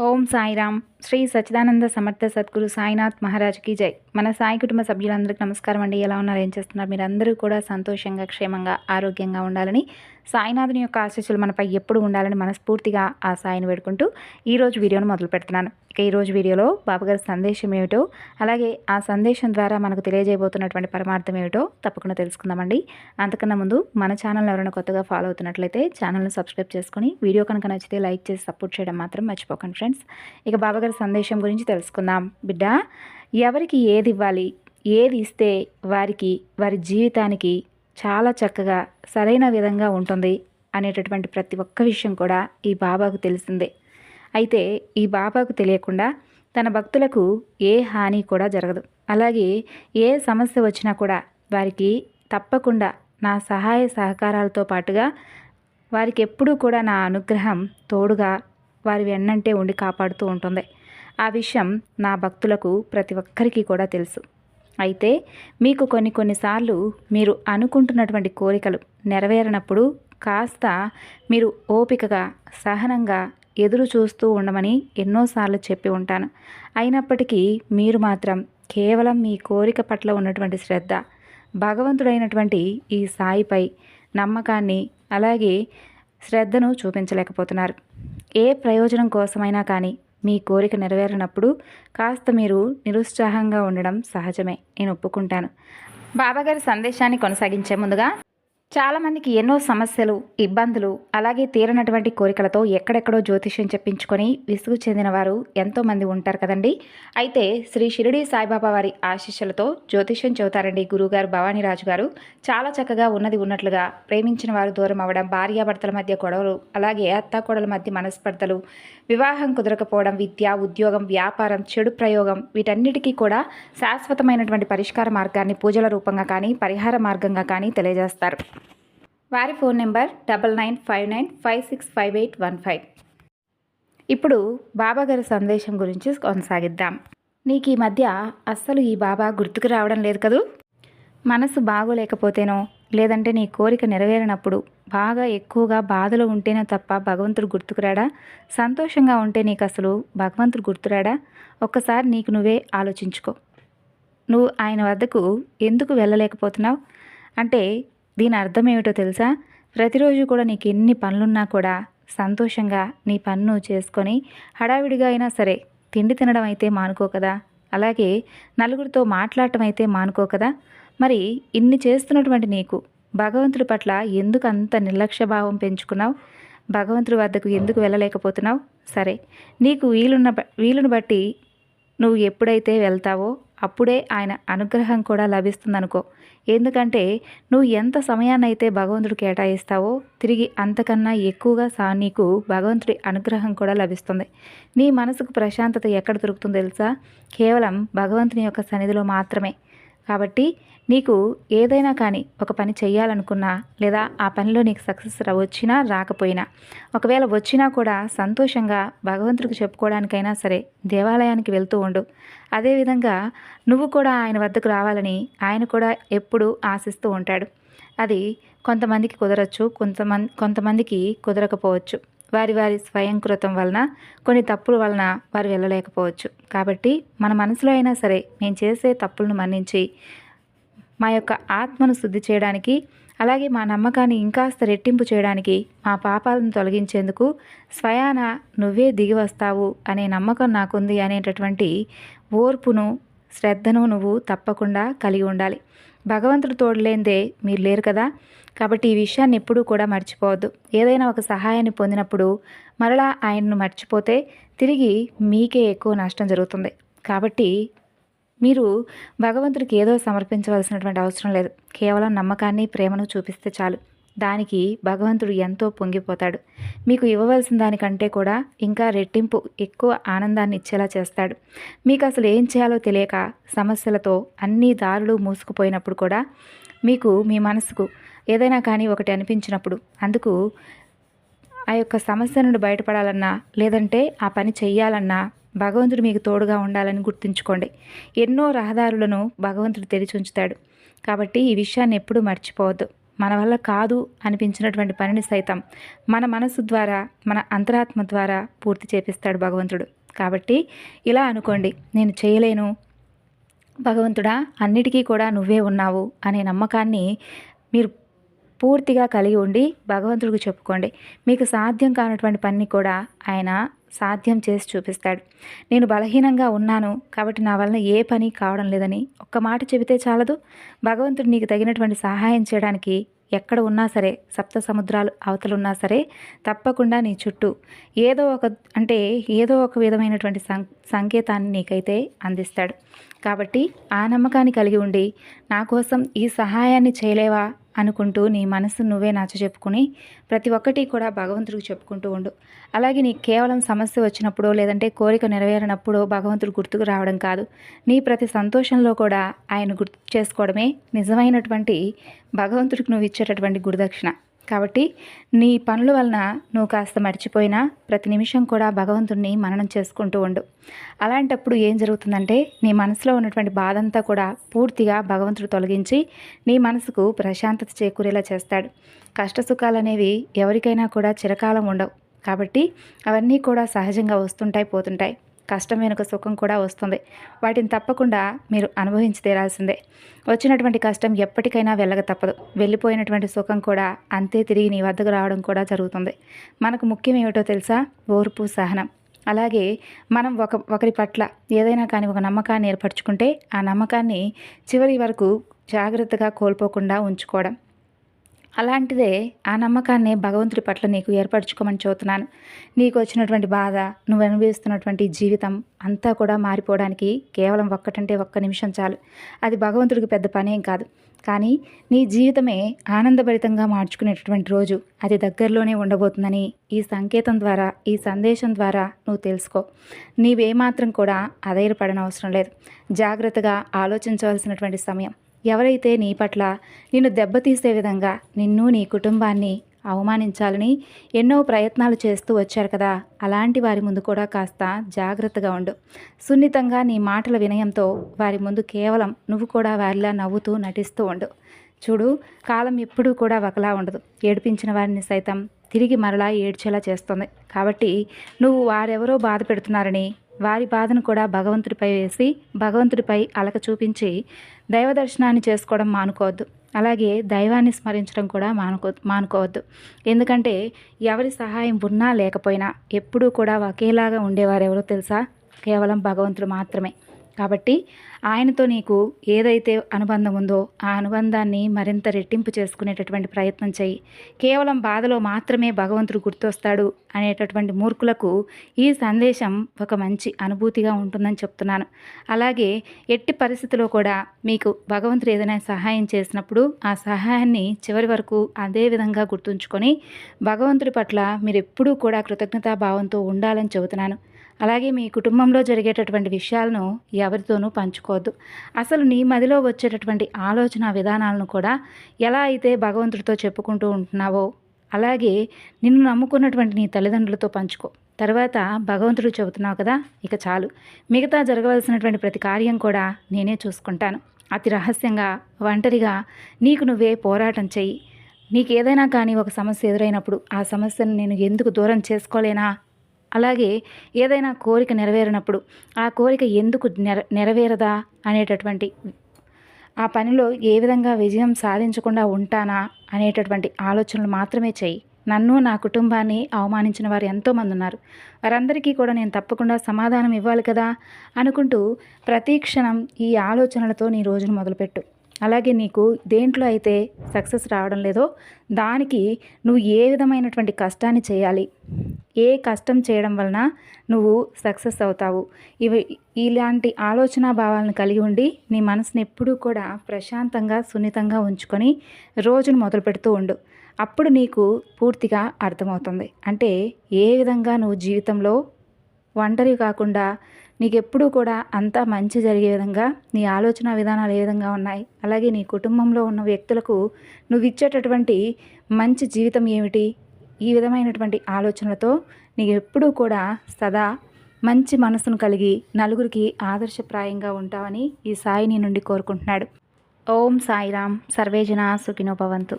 ఓం సాయిరామ్. శ్రీ సచ్చిదానంద సమర్థ సద్గురు సాయినాథ్ మహారాజ్కి జై. మన సాయి కుటుంబ సభ్యులందరికీ నమస్కారం అండి. ఎలా ఉన్నారు? ఏం చేస్తున్నారు? మీరందరూ కూడా సంతోషంగా క్షేమంగా ఆరోగ్యంగా ఉండాలని సాయినాథుని యొక్క ఆశీస్సులు మనపై ఎప్పుడు ఉండాలని మనస్ఫూర్తిగా ఆ సాయిని వేడుకుంటూ ఈరోజు వీడియోను మొదలు పెడుతున్నాను. ఇక ఈరోజు వీడియోలో బాబుగారి సందేశం ఏమిటో అలాగే ఆ సందేశం ద్వారా మనకు తెలియజేయబోతున్నటువంటి పరమార్థం ఏమిటో తప్పకుండా తెలుసుకుందామండి. అంతకన్నా ముందు మన ఛానల్ ఎవరైనా కొత్తగా ఫాలో అవుతున్నట్లయితే ఛానల్ని సబ్స్క్రైబ్ చేసుకొని వీడియో కనుక నచ్చితే లైక్ చేసి సపోర్ట్ చేయడం మాత్రం మర్చిపోకండి ఫ్రెండ్స్. ఇక బాబాగారి సందేశం గురించి తెలుసుకుందాం. బిడ్డ ఎవరికి ఏది ఇవ్వాలి ఏది ఇస్తే వారికి వారి జీవితానికి చాలా చక్కగా సరైన విధంగా ఉంటుంది అనేటటువంటి ప్రతి ఒక్క విషయం కూడా ఈ బాబాకు తెలిసిందే. అయితే ఈ బాబాకు తెలియకుండా తన భక్తులకు ఏ హాని కూడా జరగదు. అలాగే ఏ సమస్య వచ్చినా కూడా వారికి తప్పకుండా నా సహాయ సహకారాలతో పాటుగా వారికి ఎప్పుడూ కూడా నా అనుగ్రహం తోడుగా వారి వెన్నంటే ఉండి కాపాడుతూ ఉంటుంది. ఆ విషయం నా భక్తులకు ప్రతి ఒక్కరికి కూడా తెలుసు. అయితే మీకు కొన్ని కొన్నిసార్లు మీరు అనుకుంటున్నటువంటి కోరికలు నెరవేరనప్పుడు కాస్త మీరు ఓపికగా సహనంగా ఎదురు చూస్తూ ఉండమని ఎన్నోసార్లు చెప్పి ఉంటాను. అయినప్పటికీ మీరు మాత్రం కేవలం మీ కోరిక పట్ల ఉన్నటువంటి శ్రద్ధ భగవంతుడైనటువంటి ఈ సాయిపై నమ్మకాన్ని అలాగే శ్రద్ధను చూపించలేకపోతున్నారు. ఏ ప్రయోజనం కోసమైనా కానీ మీ కోరిక నెరవేరినప్పుడు కాస్త మీరు నిరుత్సాహంగా ఉండడం సహజమే. నేను ఒప్పుకుంటాను. బాబాగారి సందేశాన్ని కొనసాగించే ముందుగా చాలామందికి ఎన్నో సమస్యలు ఇబ్బందులు అలాగే తీరనటువంటి కోరికలతో ఎక్కడెక్కడో జ్యోతిష్యం చెప్పించుకొని విసుగు చెందిన వారు ఎంతోమంది ఉంటారు కదండి. అయితే శ్రీ షిరిడి సాయిబాబా వారి ఆశీస్సులతో జ్యోతిష్యం చెబుతారండి గురుగారు భవానీరాజు గారు. చాలా చక్కగా ఉన్నది ఉన్నట్లుగా ప్రేమించిన వారు దూరం అవ్వడం భార్యాభర్తల మధ్య గొడవలు అలాగే అత్తాకోడల మధ్య మనస్పర్ధలు వివాహం కుదరకపోవడం విద్య ఉద్యోగం వ్యాపారం చెడు ప్రయోగం వీటన్నిటికీ కూడా శాశ్వతమైనటువంటి పరిష్కార మార్గాన్ని పూజల రూపంగా కానీ పరిహార మార్గంగా కానీ తెలియజేస్తారు. వారి phone number double nine five nine five six five eight one five. ఇప్పుడు బాబా గారి సందేశం గురించి కొనసాగిద్దాం. నీకు ఈ మధ్య అస్సలు ఈ బాబా గుర్తుకు రావడం లేదు కదూ? మనసు బాగోలేకపోతేనో లేదంటే నీ కోరిక నెరవేరినప్పుడు బాగా ఎక్కువగా బాధలో ఉంటేనే తప్ప భగవంతుడు గుర్తుకురాడా సంతోషంగా ఉంటే నీకు అసలు భగవంతుడు గుర్తురాడా ఒక్కసారి నీకు నువ్వే ఆలోచించుకో. నువ్వు ఆయన వద్దకు ఎందుకు వెళ్ళలేకపోతున్నావు? అంటే దీని అర్థం ఏమిటో తెలుసా? ప్రతిరోజు కూడా నీకు ఎన్ని పనులున్నా కూడా సంతోషంగా నీ పన్ను చేసుకొని హడావిడిగా అయినా సరే తిండి తినడం అయితే మానుకో కదా. అలాగే నలుగురితో మాట్లాడటం అయితే మానుకో కదా. మరి ఇన్ని చేస్తున్నటువంటి నీకు భగవంతుడి పట్ల ఎందుకు అంత నిర్లక్ష్య భావం పెంచుకున్నావు? భగవంతుడి వద్దకు ఎందుకు వెళ్ళలేకపోతున్నావు? సరే నీకు వీలున్న వీలును బట్టి నువ్వు ఎప్పుడైతే వెళ్తావో అప్పుడే ఆయన అనుగ్రహం కూడా లభిస్తుందనుకో. ఎందుకంటే నువ్వు ఎంత సమయాన్నైతే భగవంతుడు కేటాయిస్తావో తిరిగి అంతకన్నా ఎక్కువగా సా నీకు భగవంతుడి అనుగ్రహం కూడా లభిస్తుంది. నీ మనసుకు ప్రశాంతత ఎక్కడ దొరుకుతుందో తెలుసా? కేవలం భగవంతుని యొక్క సన్నిధిలో మాత్రమే. కాబట్టి నీకు ఏదైనా కానీ ఒక పని చేయాలనుకున్నా లేదా ఆ పనిలో నీకు సక్సెస్ వచ్చినా రాకపోయినా ఒకవేళ వచ్చినా కూడా సంతోషంగా భగవంతుడికి చెప్పుకోవడానికైనా సరే దేవాలయానికి వెళ్తూ ఉండు. అదేవిధంగా నువ్వు కూడా ఆయన వద్దకు రావాలని ఆయన కూడా ఎప్పుడూ ఆశిస్తూ ఉంటాడు. అది కొంతమందికి కుదరచ్చు కొంతమంది కొంతమందికి కుదరకపోవచ్చు. వారి వారి స్వయంకృతం వలన కొన్ని తప్పుల వలన వారు వెళ్ళలేకపోవచ్చు. కాబట్టి మన మనసులో అయినా సరే మేము చేసే తప్పులను మన్నించి మా యొక్క ఆత్మను శుద్ధి చేయడానికి అలాగే మా నమ్మకాన్ని ఇంకాస్త రెట్టింపు చేయడానికి మా పాపాలను తొలగించేందుకు స్వయాన నువ్వే దిగి వస్తావు అనే నమ్మకం నాకుంది అనేటటువంటి ఓర్పును శ్రద్ధను నువ్వు తప్పకుండా కలిగి ఉండాలి. భగవంతుడు తోడలేందే మీరు లేరు కదా. కాబట్టి ఈ విషయాన్ని ఎప్పుడూ కూడా మర్చిపోవద్దు. ఏదైనా ఒక సహాయాన్ని పొందినప్పుడు మరలా ఆయనను మర్చిపోతే తిరిగి మీకే ఎక్కువ నష్టం జరుగుతుంది. కాబట్టి మీరు భగవంతుడికి ఏదో సమర్పించవలసినటువంటి అవసరం లేదు. కేవలం నమ్మకాన్ని ప్రేమను చూపిస్తే చాలు. దానికి భగవంతుడు ఎంతో పొంగిపోతాడు. మీకు ఇవ్వవలసిన దానికంటే కూడా ఇంకా రెట్టింపు ఎక్కువ ఆనందాన్ని ఇచ్చేలా చేస్తాడు. మీకు అసలు ఏం చేయాలో తెలియక సమస్యలతో అన్ని దారులు మూసుకుపోయినప్పుడు కూడా మీకు మీ మనసుకు ఏదైనా కానీ ఒకటి అనిపించినప్పుడు అందుకు ఆ యొక్క సమస్య నుండి బయటపడాలన్నా లేదంటే ఆ పని చెయ్యాలన్నా భగవంతుడు మీకు తోడుగా ఉండాలని గుర్తుంచుకోండి. ఎన్నో రహదారులను భగవంతుడు తెరిచి ఉంచుతాడు. కాబట్టి ఈ విషయాన్ని ఎప్పుడూ మర్చిపోవద్దు. మన వల్ల కాదు అనిపించినటువంటి పనిని సైతం మన మనసు ద్వారా మన అంతరాత్మ ద్వారా పూర్తి చేపిస్తాడు భగవంతుడు. కాబట్టి ఇలా అనుకోండి. నేను చేయలేను భగవంతుడా అన్నిటికీ కూడా నువ్వే ఉన్నావు అనే నమ్మకాన్ని మీరు పూర్తిగా కలిగి ఉండి భగవంతుడికి చెప్పుకోండి. మీకు సాధ్యం కానటువంటి పని కూడా ఆయన సాధ్యం చేసి చూపిస్తాడు. నేను బలహీనంగా ఉన్నాను కాబట్టి నా వలన ఏ పని కావడం లేదని ఒక్క మాట చెబితే చాలదు. భగవంతుడు నీకు తగినటువంటి సహాయం చేయడానికి ఎక్కడ ఉన్నా సరే సప్త సముద్రాలు అవతలున్నా సరే తప్పకుండా నీ చుట్టూ ఏదో ఒక అంటే ఏదో ఒక విధమైనటువంటి సం సంకేతాన్ని నీకైతే అందిస్తాడు. కాబట్టి ఆ నమ్మకాన్ని కలిగి ఉండి నా కోసం ఈ సహాయాన్ని చేయలేవా? అనుకుంటూ నీ మనసు నువ్వే నచ్చ చెప్పుకుని ప్రతి ఒక్కటి కూడా భగవంతుడికి చెప్పుకుంటూ ఉండు. అలాగే నీకు కేవలం సమస్య వచ్చినప్పుడో లేదంటే కోరిక నెరవేరినప్పుడో భగవంతుడు గుర్తుకు రావడం కాదు. నీ ప్రతి సంతోషంలో కూడా ఆయన గుర్తు చేసుకోవడమే నిజమైనటువంటి భగవంతుడికి నువ్వు ఇచ్చేటటువంటి గురుదక్షిణ. కాబట్టి నీ పనుల వలన నువ్వు కాస్త మర్చిపోయినా ప్రతి నిమిషం కూడా భగవంతుడిని మననం చేసుకుంటూ ఉండు. అలాంటప్పుడు ఏం జరుగుతుందంటే నీ మనసులో ఉన్నటువంటి బాధంతా కూడా పూర్తిగా భగవంతుడు తొలగించి నీ మనసుకు ప్రశాంతత చేకూరేలా చేస్తాడు. కష్ట సుఖాలు అనేవి ఎవరికైనా కూడా చిరకాలం ఉండవు. కాబట్టి అవన్నీ కూడా సహజంగా వస్తుంటాయి పోతుంటాయి. కష్టం వెనుక సుఖం కూడా వస్తుంది. వాటిని తప్పకుండా మీరు అనుభవించి తీరాల్సిందే. వచ్చినటువంటి కష్టం ఎప్పటికైనా వెళ్ళక తప్పదు. వెళ్ళిపోయినటువంటి సుఖం కూడా అంతే తిరిగి నీ వద్దకు రావడం కూడా జరుగుతుంది. మనకు ముఖ్యం ఏమిటో తెలుసా? ఓర్పు సహనం. అలాగే మనం ఒక ఒకరి పట్ల ఏదైనా కానీ ఒక నమ్మకాన్ని ఏర్పరచుకుంటే ఆ నమ్మకాన్ని చివరి వరకు జాగ్రత్తగా కోల్పోకుండా ఉంచుకోవడం. అలాంటిదే ఆ నమ్మకాన్ని భగవంతుడి పట్ల నీకు ఏర్పరచుకోమని చూస్తున్నాను నీకు వచ్చినటువంటి బాధ నువ్వు అనుభవిస్తున్నటువంటి జీవితం అంతా కూడా మారిపోవడానికి కేవలం ఒక్కటంటే ఒక్క నిమిషం చాలు. అది భగవంతుడికి పెద్ద పనేం కాదు. కానీ నీ జీవితమే ఆనందభరితంగా మార్చుకునేటటువంటి రోజు. అది దగ్గరలోనే ఉండబోతుందని ఈ సంకేతం ద్వారా ఈ సందేశం ద్వారా నువ్వు తెలుసుకో. నీవేమాత్రం కూడా అధైర్యపడనవసరం లేదు. జాగ్రత్తగా ఆలోచించవలసినటువంటి సమయం. ఎవరైతే నీ పట్ల నిన్ను దెబ్బతీసే విధంగా నిన్ను నీ కుటుంబాన్ని అవమానించాలని ఎన్నో ప్రయత్నాలు చేస్తూ వచ్చారు కదా అలాంటి వారి ముందు కూడా కాస్త జాగ్రత్తగా ఉండు. సున్నితంగా నీ మాటల వినయంతో వారి ముందు కేవలం నువ్వు కూడా వారిలా నవ్వుతూ నటిస్తూ ఉండు. చూడు కాలం ఎప్పుడూ కూడా ఒకలా ఉండదు. ఏడిపించిన వారిని సైతం తిరిగి మరలా ఏడ్చేలా చేస్తుంది. కాబట్టి నువ్వు వారెవరో బాధ పెడుతున్నారని వారి బాధను కూడా భగవంతుడిపై వేసి భగవంతుడిపై అలక చూపించి దైవ దర్శనాన్ని చేసుకోవడం మానుకోవద్దు. అలాగే దైవాన్ని స్మరించడం కూడా మానుకో మానుకోవద్దు. ఎందుకంటే ఎవరి సహాయం ఉన్నా లేకపోయినా ఎప్పుడూ కూడా ఒకేలాగా ఉండేవారు ఎవరో తెలుసా? కేవలం భగవంతుడు మాత్రమే. కాబట్టి ఆయనతో నీకు ఏదైతే అనుబంధం ఉందో ఆ అనుబంధాన్ని మరింత రెట్టింపు చేసుకునేటటువంటి ప్రయత్నం చేయి. కేవలం బాధలో మాత్రమే భగవంతుడు గుర్తొస్తాడు అనేటటువంటి మూర్ఖులకు ఈ సందేశం ఒక మంచి అనుభూతిగా ఉంటుందని చెప్తున్నాను. అలాగే ఎట్టి పరిస్థితిలో కూడా మీకు భగవంతుడు ఏదైనా సహాయం చేసినప్పుడు ఆ సహాయాన్ని చివరి వరకు అదే విధంగా గుర్తుంచుకొని భగవంతుడి పట్ల మీరు ఎప్పుడూ కూడా కృతజ్ఞతాభావంతో ఉండాలని చెబుతున్నాను. అలాగే మీ కుటుంబంలో జరిగేటటువంటి విషయాలను ఎవరితోనూ పంచుకోవద్దు. అసలు నీ మదిలో వచ్చేటటువంటి ఆలోచన విధానాలను కూడా ఎలా అయితే భగవంతుడితో చెప్పుకుంటూ ఉంటున్నావో అలాగే నిన్ను నమ్ముకున్నటువంటి నీ తల్లిదండ్రులతో పంచుకో. తర్వాత భగవంతుడు చెబుతున్నావు కదా ఇక చాలు. మిగతా జరగవలసినటువంటి ప్రతి కార్యం కూడా నేనే చూసుకుంటాను. అతి రహస్యంగా ఒంటరిగా నీకు నువ్వే పోరాటం చెయ్యి. నీకు ఏదైనా కానీ ఒక సమస్య ఎదురైనప్పుడు ఆ సమస్యను నేను ఎందుకు దూరం చేసుకోలేనా అలాగే ఏదైనా కోరిక నెరవేరినప్పుడు ఆ కోరిక ఎందుకు నెర నెరవేరదా అనేటటువంటి ఆ పనిలో ఏ విధంగా విజయం సాధించకుండా ఉంటానా అనేటటువంటి ఆలోచనలు మాత్రమే చెయ్యి నన్ను నా కుటుంబాన్ని అవమానించిన వారు ఎంతోమంది ఉన్నారు. వారందరికీ కూడా నేను తప్పకుండా సమాధానం ఇవ్వాలి కదా అనుకుంటూ ప్రతి క్షణం ఈ ఆలోచనలతో నీ రోజును మొదలుపెట్టు. అలాగే నీకు దేంట్లో అయితే సక్సెస్ రావడం లేదో దానికి నువ్వు ఏ విధమైనటువంటి కష్టాన్ని చేయాలి? ఏ కష్టం చేయడం వలన నువ్వు సక్సెస్ అవుతావు? ఇవి ఇలాంటి ఆలోచన భావాలను కలిగి ఉండి నీ మనసుని ఎప్పుడూ కూడా ప్రశాంతంగా సున్నితంగా ఉంచుకొని రోజును మొదలు పెడుతూ ఉండు. అప్పుడు నీకు పూర్తిగా అర్థమవుతుంది. అంటే ఏ విధంగా నువ్వు జీవితంలో ఒంటరి కాకుండా నీకు ఎప్పుడూ కూడా అంతా మంచి జరిగే విధంగా నీ ఆలోచన విధానాలు ఏ విధంగా ఉన్నాయి? అలాగే నీ కుటుంబంలో ఉన్న వ్యక్తులకు నువ్వు ఇచ్చేటటువంటి మంచి జీవితం ఏమిటి? ఈ విధమైనటువంటి ఆలోచనలతో నీకు ఎప్పుడూ కూడా సదా మంచి మనసును కలిగి నలుగురికి ఆదర్శప్రాయంగా ఉంటావని ఈ సాయి నీ నుండి కోరుకుంటున్నాడు. ఓం సాయిరామ్. సర్వేజన సుఖినోభవంతు